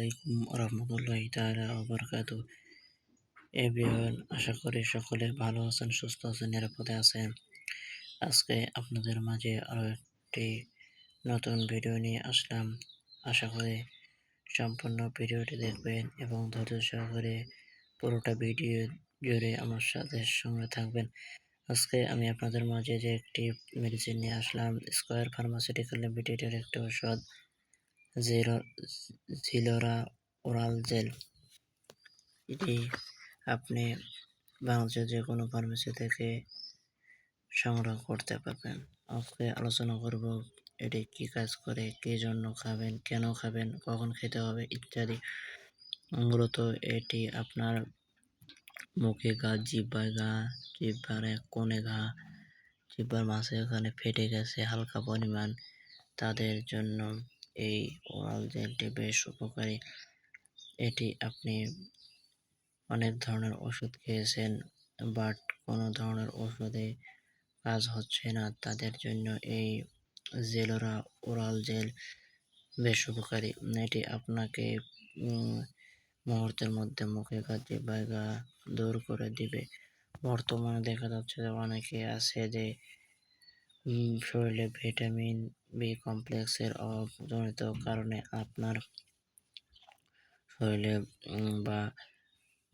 আলাইকুম রহমতুল্লাহি তাআলা ওয়া বারাকাতুহু। এভরিওয়ান আশা করি সকলে ভালো আছেন, সুস্থ আছেন, নিরাপদে আছেন। আজকে আপনাদের মাঝে আরও একটি নতুন ভিডিও নিয়ে আসলাম। আশা করি সম্পূর্ণ ভিডিওটি দেখবেন এবং ধৈর্য সহকারে পুরোটা ভিডিও জুড়ে আমার সাথে সঙ্গে থাকবেন। আজকে আমি আপনাদের মাঝে যে একটি মেডিসিন নিয়ে আসলাম স্কয়ার ফার্মাসিউটিক্যাল লিমিটেডের একটি ওষুধ জিলোরা ওরাল জেল এটি আপনি বাংলাদেশের যে কোনো ফার্মেসি থেকে সংগ্রহ করতে পারবেন। আজকে আলোচনা করব এটি কি কাজ করে, কী জন্য খাবেন, কেন খাবেন, কখন খেতে হবে ইত্যাদি। মূলত এটি আপনার মুখে ঘা জিব্বায় ঘা জিব্বার এক কোণে ঘা জিব্বার মাঝে ওখানে ফেটে গেছে হালকা পরিমাণ। তাদের জন্য এই ওরাল জেলটি বেশ উপকারী। এটি আপনি অনেক ধরনের ওষুধ খেয়েছেন বাট কোনো ধরনের ওষুধে কাজ হচ্ছে না। তাদের জন্য এই জেলোরা ওরাল জেল বেশ উপকারী। এটি আপনাকে মুহূর্তের মধ্যে মুখে কাজে বাইগা দূর করে দিবে। বর্তমানে দেখা যাচ্ছে যে অনেকে আছে যে শরীরে ভিটামিন বি কমপ্লেক্সের অভাবজনিত কারণে আপনার শরীরে বা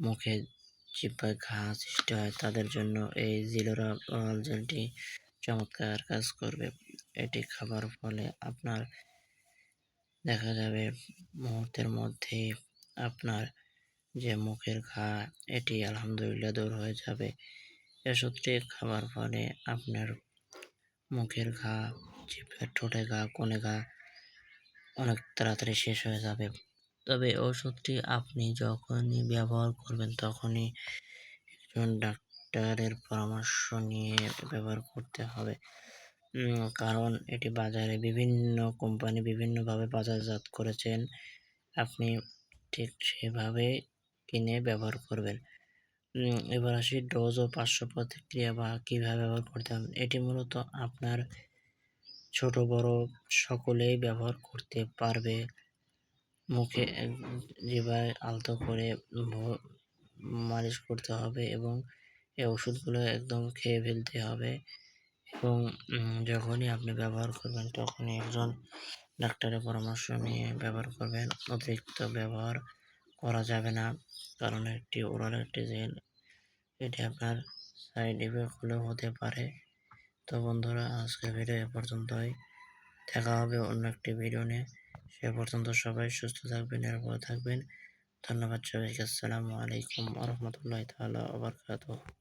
মুখে জিহ্বায় ঘা সৃষ্টি হয়, তাদের জন্য এই জিলোরা জেলটি চমৎকার কাজ করবে। এটি খাবার ফলে আপনার, দেখা যাবে মুহূর্তের মধ্যে আপনার যে মুখের ঘা, এটি আলহামদুলিল্লাহ দূর হয়ে যাবে। ওষুধটি খাবার ফলে আপনার মুখের ঘা, জিভের ঠোঁটে ঘা, কোণে ঘা অনেক তাড়াতাড়ি শেষ হয়ে যাবে। তবে ওষুধটি আপনি যখনই ব্যবহার করবেন, তখনই একজন ডাক্তারের পরামর্শ নিয়ে ব্যবহার করতে হবে। কারণ এটি বাজারে বিভিন্ন কোম্পানি বিভিন্নভাবে বাজারজাত করেছেন। আপনি ঠিক সেভাবে কিনে ব্যবহার করবেন। এবার আসি ডোজ ও পার্শ্ব প্রতিক্রিয়া বা কীভাবে ব্যবহার করতে হবে। এটি মূলত আপনার ছোট, বড় সকলেই ব্যবহার করতে পারবে। মুখে জিভায় আলতো করে মালিশ করতে হবে এবং এই ওষুধগুলো একদম খেয়ে ফেলতে হবে এবং যখনই আপনি ব্যবহার করবেন তখনই একজন ডাক্তারের পরামর্শ নিয়ে ব্যবহার করবেন। অতিরিক্ত ব্যবহার করা যাবে না। কারণ একটি ওরাল একটি জেল এটি আপনার সাইড ইফেক্টগুলো হতে পারে। তো বন্ধুরা আজকে ভিডিও এ পর্যন্তই। দেখা হবে অন্য একটি ভিডিও নিয়ে। সে পর্যন্ত সবাই সুস্থ থাকবেন, নিরাপদে থাকবেন। ধন্যবাদ সবাইকে। আসসালামু আলাইকুম আ রহমতুল্লাহ তালা আবরকাত